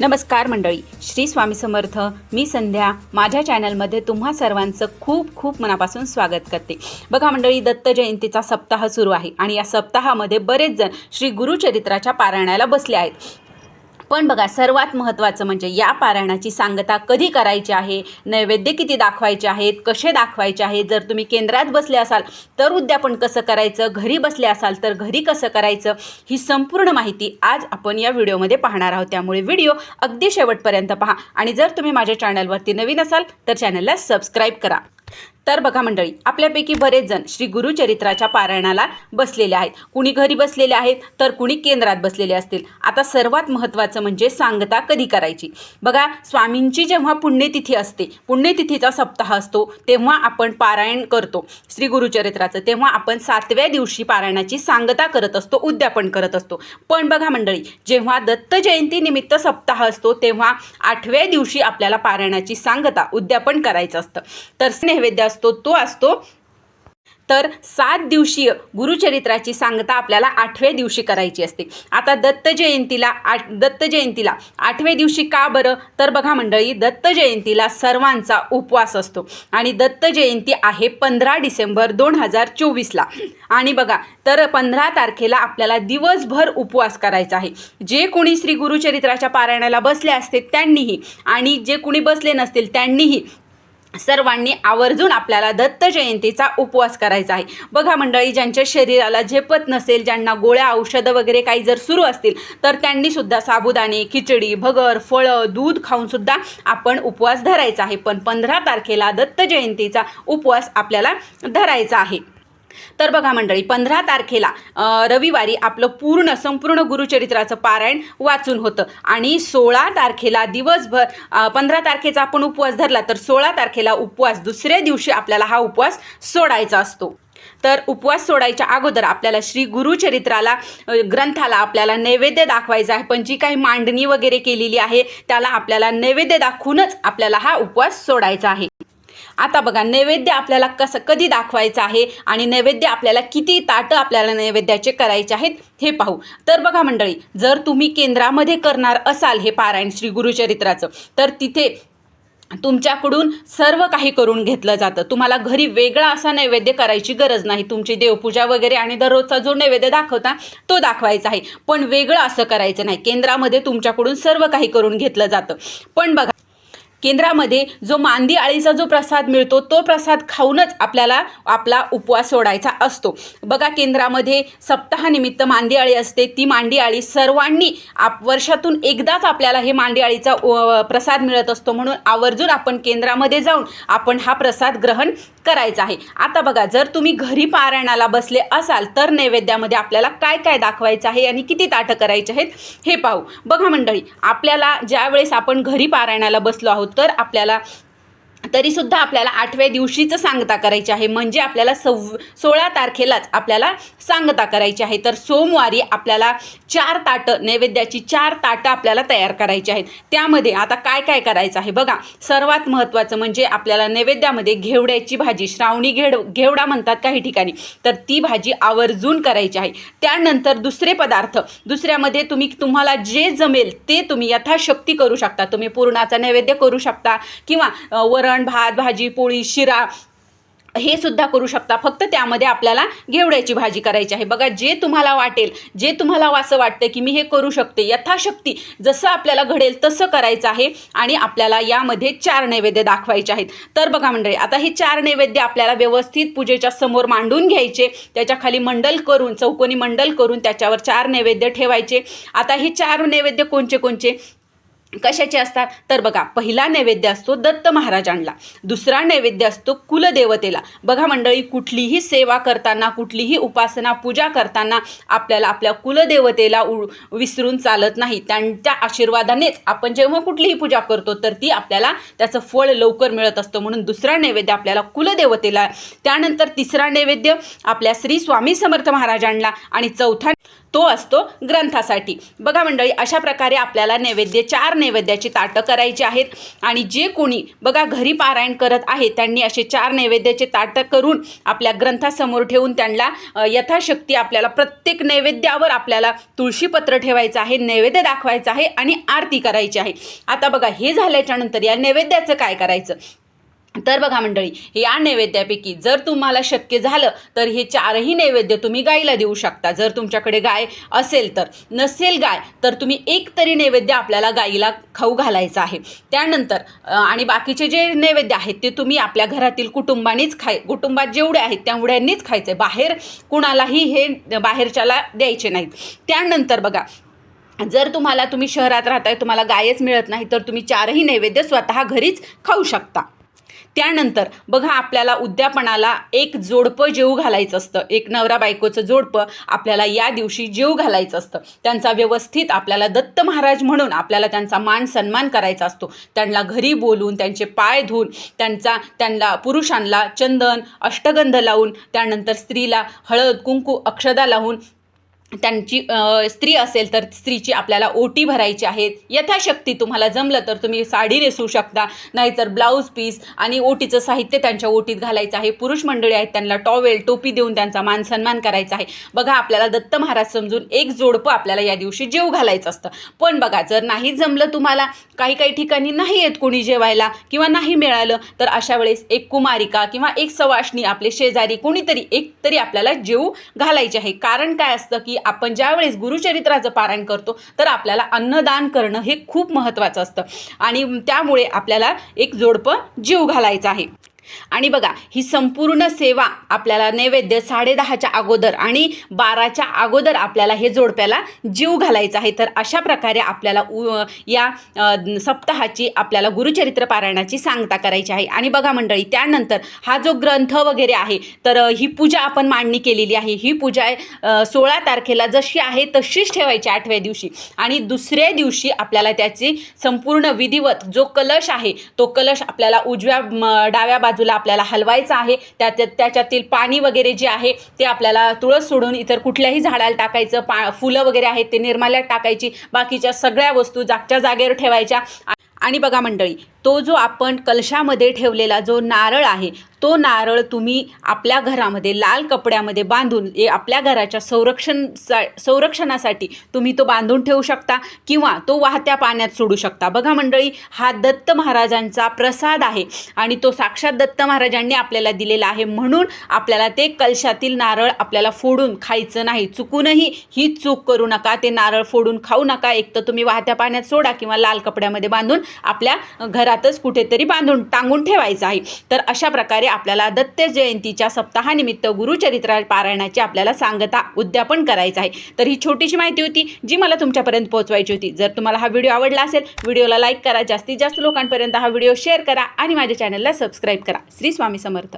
नमस्कार मंडळी श्री स्वामी समर्थ. मी संध्या. माझ्या चॅनलमध्ये तुम्हा सर्वांचं खूप खूप मनापासून स्वागत करते. बघा मंडळी दत्त जयंतीचा सप्ताह सुरू आहे आणि या सप्ताहामध्ये बरेच जण श्री गुरुचरित्राच्या पारायणाला बसले आहेत. पण बघा सर्वात महत्त्वाचं म्हणजे या पारायणाची सांगता कधी करायची आहे? नैवेद्य किती दाखवायचे आहेत? कसे दाखवायचे आहेत? जर तुम्ही केंद्रात बसले असाल तर उद्यापन कसं करायचं? घरी बसले असाल तर घरी कसं करायचं? ही संपूर्ण माहिती आज आपण या व्हिडिओमध्ये पाहणार आहोत. त्यामुळे व्हिडिओ अगदी शेवटपर्यंत पहा. आणि जर तुम्ही माझ्या चॅनलवरती नवीन असाल तर चॅनलला सबस्क्राईब करा. तर बघा मंडळी आपल्यापैकी बरेच जण श्री गुरुचरित्राच्या पारायणाला बसलेले आहेत. कुणी घरी बसलेले आहेत तर कुणी केंद्रात बसलेले असतील. आता सर्वात महत्त्वाचं म्हणजे सांगता कधी करायची? बघा स्वामींची जेव्हा पुण्यतिथी असते पुण्यतिथीचा सप्ताह असतो तेव्हा आपण पारायण करतो श्री गुरुचरित्राचं तेव्हा आपण सातव्या दिवशी पारायणाची सांगता करत असतो उद्यापन करत असतो. पण बघा मंडळी जेव्हा दत्त जयंतीनिमित्त सप्ताह असतो तेव्हा आठव्या दिवशी आपल्याला पारायणाची सांगता उद्यापन करायचं असतं. तर स्नेह नैवेद्य असतो तो असतो. तर सात दिवसीय गुरुचरित्राची सांगता आपल्याला आठव्या दिवशी करायची असते. आता दत्त जयंतीला आठ दत्त जयंतीला आठव्या दिवशी का बरं? तर बघा मंडळी दत्त जयंतीला सर्वांचा उपवास असतो. आणि दत्त जयंती आहे पंधरा डिसेंबर दोन हजार चोवीसला. आणि बघा तर पंधरा तारखेला आपल्याला दिवसभर उपवास करायचा आहे. जे कोणी श्री गुरुचरित्राच्या पारायणाला बसले असते त्यांनीही आणि जे कोणी बसले नसतील त्यांनीही सर्वांनी आवर्जून आपल्याला दत्त जयंतीचा उपवास करायचा आहे. बघा मंडळी ज्यांच्या शरीराला झेपत नसेल ज्यांना गोळ्या औषधं वगैरे काही जर सुरू असतील तर त्यांनी सुद्धा साबुदाणे खिचडी भगर फळं दूध खाऊन सुद्धा आपण उपवास धरायचा आहे. पण पंधरा तारखेला दत्त जयंतीचा उपवास आपल्याला धरायचा आहे. तर बघा मंडळी पंधरा तारखेला रविवारी आपलं पूर्ण संपूर्ण गुरुचरित्राचं पारायण वाचून होतं. आणि सोळा तारखेला दिवसभर पंधरा तारखेचा आपण उपवास धरला तर सोळा तारखेला उपवास दुसऱ्या दिवशी आपल्याला हा उपवास सोडायचा असतो. तर उपवास सोडायच्या अगोदर आपल्याला श्री गुरुचरित्राला ग्रंथाला आपल्याला नैवेद्य दाखवायचा आहे. पण जी काही मांडणी वगैरे केलेली आहे त्याला आपल्याला नैवेद्य दाखवूनच आपल्याला हा उपवास सोडायचा आहे. आता बघा नैवेद्य आपल्याला कसं कधी दाखवायचं आहे आणि नैवेद्य आपल्याला किती ताटं आपल्याला नैवेद्याचे करायचे आहेत हे पाहू. तर बघा मंडळी जर तुम्ही केंद्रामध्ये करणार असाल हे पारायण श्री गुरुचरित्राचं तर तिथे तुमच्याकडून सर्व काही करून घेतलं जातं. तुम्हाला घरी वेगळा असा नैवेद्य करायची गरज नाही. तुमची देवपूजा वगैरे आणि दररोजचा जो नैवेद्य दाखवता तो दाखवायचा आहे. पण वेगळं असं करायचं नाही. केंद्रामध्ये तुमच्याकडून सर्व काही करून घेतलं जातं. पण बघा केंद्रामध्ये जो मांदी आळीचा जो प्रसाद मिळतो तो प्रसाद खाऊनच आपल्याला आपला उपवास सोडायचा असतो. बघा केंद्रामध्ये सप्ताहानिमित्त मांदी आळी असते. ती मांडी आळी सर्वांनी आप वर्षातून एकदाच आपल्याला हे मांडी आळीचा प्रसाद मिळत असतो. म्हणून आवर्जून आपण केंद्रामध्ये जाऊन आपण हा प्रसाद ग्रहण करायचा आहे. आता बघा जर तुम्ही घरी पारायणाला बसले असाल तर नैवेद्यामध्ये आपल्याला काय काय दाखवायचं आहे आणि किती ताटं करायचे आहेत हे पाहू. बघा मंडळी आपल्याला ज्यावेळेस आपण घरी पारायणाला बसलो आहोत तर आपल्याला तरीसुद्धा आपल्याला आठव्या दिवशीचं सांगता करायची आहे. म्हणजे आपल्याला सव सोळा तारखेलाच आपल्याला सांगता करायची आहे. तर सोमवारी आपल्याला चार ताटं नैवेद्याची चार ताटं आपल्याला तयार करायची आहेत. त्यामध्ये आता काय काय करायचं आहे? बघा सर्वात महत्त्वाचं म्हणजे आपल्याला नैवेद्यामध्ये घेवड्याची भाजी श्रावणी घेड घेवडा म्हणतात काही ठिकाणी. तर ती भाजी आवर्जून करायची आहे. त्यानंतर दुसरे पदार्थ. दुसऱ्यामध्ये तुम्ही तुम्हाला जे जमेल ते तुम्ही यथाशक्ती करू शकता. तुम्ही पूर्णाचा नैवेद्य करू शकता किंवा वर वरण भात भाजी पोळी शिरा हे सुद्धा करू शकता. फक्त त्यामध्ये आपल्याला घेवड्याची भाजी करायची आहे. बघा जे तुम्हाला वाटेल जे तुम्हाला असं वाटतं की मी हे करू शकते यथाशक्ती जसं आपल्याला घडेल तसं करायचं आहे आणि आपल्याला यामध्ये चार नैवेद्य दाखवायचे आहेत. तर बघा मंडळी आता हे चार नैवेद्य आपल्याला व्यवस्थित पूजेच्या समोर मांडून घ्यायचे. त्याच्याखाली मंडल करून चौकोनी मंडल करून त्याच्यावर चार नैवेद्य ठेवायचे. आता हे चार नैवेद्य कोणचे कोणचे? कशाचे असतात? तर बघा पहिला नैवेद्य असतो दत्त महाराजांना. दुसरा नैवेद्य असतो कुलदेवतेला. बघा मंडळी कुठलीही सेवा करताना कुठलीही उपासना पूजा करताना आपल्याला आपल्या कुलदेवतेला उ विसरून चालत नाही. त्यांच्या आशीर्वादानेच आपण जेव्हा कुठलीही पूजा करतो तर ती आपल्याला त्याचं फळ लवकर मिळत असतं. म्हणून दुसरा नैवेद्य आपल्याला कुलदेवतेला त्यानंतर तिसरा नैवेद्य आपल्या श्री स्वामी समर्थ महाराजांना आणि चौथा तो असतो ग्रंथासाठी. बघा मंडळी अशा प्रकारे आपल्याला नैवेद्य चार नैवेद्याची ताटं करायची आहेत. आणि जे कोणी बघा घरी पारायण करत आहे त्यांनी असे चार नैवेद्याचे ताटं करून आपल्या ग्रंथासमोर ठेवून त्यांना यथाशक्ती आपल्याला प्रत्येक नैवेद्यावर आपल्याला तुळशीपत्र ठेवायचं आहे नैवेद्य दाखवायचं आहे आणि आरती करायची आहे. आता बघा हे झाल्याच्यानंतर या नैवेद्याचं काय करायचं? तर बघा मंडळी या नैवेद्यापैकी जर तुम्हाला शक्य झालं तर हे चारही नैवेद्य तुम्ही गाईला देऊ शकता. जर तुमच्याकडे गाय असेल तर. नसेल गाय तर तुम्ही एक तरी नैवेद्य आपल्याला गाईला खाऊ घालायचं आहे. त्यानंतर आणि बाकीचे जे नैवेद्य आहेत ते तुम्ही आपल्या घरातील कुटुंबानीच खाय कुटुंबात जेवढे आहेत तेवढ्यांनीच खायचे. बाहेर कुणालाही हे बाहेरच्याला द्यायचे नाहीत. त्यानंतर बघा जर तुम्हाला तुम्ही शहरात राहताय तुम्हाला गायच मिळत नाही तर तुम्ही चारही नैवेद्य स्वतः घरीच खाऊ शकता. त्यानंतर बघा आपल्याला उद्यापनाला एक जोडपं जेऊ घालायचं असतं. एक नवरा बायकोचं जोडपं आपल्याला या दिवशी जेऊ घालायचं असतं. त्यांचा व्यवस्थित आपल्याला दत्त महाराज म्हणून आपल्याला त्यांचा मान सन्मान करायचा असतो. त्यांना घरी बोलून त्यांचे पाय धुवून त्यांचा त्यांना पुरुषांना चंदन अष्टगंध लावून त्यानंतर स्त्रीला हळद कुंकू अक्षदा लावून त्यांची स्त्री असेल तर स्त्रीची आपल्याला ओटी भरायची आहेत. यथाशक्ती तुम्हाला जमलं तर तुम्ही साडी नेसू शकता नाहीतर ब्लाऊज पीस आणि ओटीचं साहित्य त्यांच्या ओटीत घालायचं आहे. पुरुष मंडळी आहेत त्यांना टॉवेल टोपी देऊन त्यांचा मान सन्मान करायचा आहे. बघा आपल्याला दत्त महाराज समजून एक जोडपं आपल्याला या दिवशी जेव घालायचं असतं. पण बघा जर नाही जमलं तुम्हाला काही काही ठिकाणी नाही येत कोणी जेवायला किंवा नाही मिळालं तर अशा वेळेस एक कुमारिका किंवा एक सवाशणी आपले शेजारी कोणीतरी एक तरी आपल्याला जेवू घालायचे आहे. कारण काय असतं की आपण ज्यावेळेस गुरुचरित्राचं पारायण करतो तर आपल्याला अन्नदान करणं हे खूप महत्त्वाचं असतं. आणि त्यामुळे आपल्याला एक जोडपं जीव घालायचं आहे. आणि बघा ही संपूर्ण सेवा आपल्याला नैवेद्य साडेदहाच्या अगोदर आणि बाराच्या अगोदर आपल्याला हे जोडप्याला जीव घालायचा आहे. तर अशा प्रकारे आपल्याला उ या सप्ताहाची आपल्याला गुरुचरित्र पारायणाची सांगता करायची आहे. आणि बघा मंडळी त्यानंतर हा जो ग्रंथ वगैरे आहे तर ही पूजा आपण मांडणी केलेली आहे. ही पूजा सोळा तारखेला जशी आहे तशीच ठेवायची आठव्या दिवशी. आणि दुसऱ्या दिवशी आपल्याला त्याची संपूर्ण विधिवत जो कलश आहे तो कलश आपल्याला उजव्या डाव्या बाजू बाजूला आपल्याला हलवायचं आहे त्यात त्याच्यातील पाणी वगैरे जे आहे ते आपल्याला तुळस सोडून इतर कुठल्याही झाडाला टाकायचं पा फुलं वगैरे आहेत ते निर्माल्यात टाकायची बाकीच्या सगळ्या वस्तू जागच्या जागेवर ठेवायच्या. आणि बघा मंडळी तो जो आपण कलशामध्ये ठेवलेला जो नारळ आहे तो नारळ तुम्ही आपल्या घरामध्ये लाल कपड्यामध्ये बांधून ए- आपल्या घराच्या संरक्षण सा संरक्षणासाठी तुम्ही तो बांधून ठेवू शकता किंवा तो वाहत्या पाण्यात सोडू शकता. बघा मंडळी हा दत्त महाराजांचा प्रसाद आहे आणि तो साक्षात दत्त महाराजांनी आपल्याला दिलेला आहे. म्हणून आपल्याला ते कलशातील नारळ आपल्याला फोडून खायचं नाही. चुकूनही ही चूक करू नका. ते नारळ फोडून खाऊ नका. एक तर तुम्ही वाहत्या पाण्यात सोडा किंवा लाल कपड्यामध्ये बांधून आपल्या घरातच कुठेतरी बांधून टांगून ठेवायचं आहे. तर अशा प्रकारे आपल्याला दत्त जयंतीच्या सप्ताहानिमित्त गुरुचरित्र पारायणाची आपल्याला सांगता उद्यापन करायचं आहे. तर ही छोटीशी माहिती होती जी मला तुमच्यापर्यंत पोहोचवायची होती. जर तुम्हाला हा व्हिडिओ आवडला असेल व्हिडिओला लाईक करा. जास्तीत जास्त लोकांपर्यंत हा व्हिडिओ शेअर करा आणि माझ्या चॅनलला सबस्क्राईब करा. श्री स्वामी समर्थ.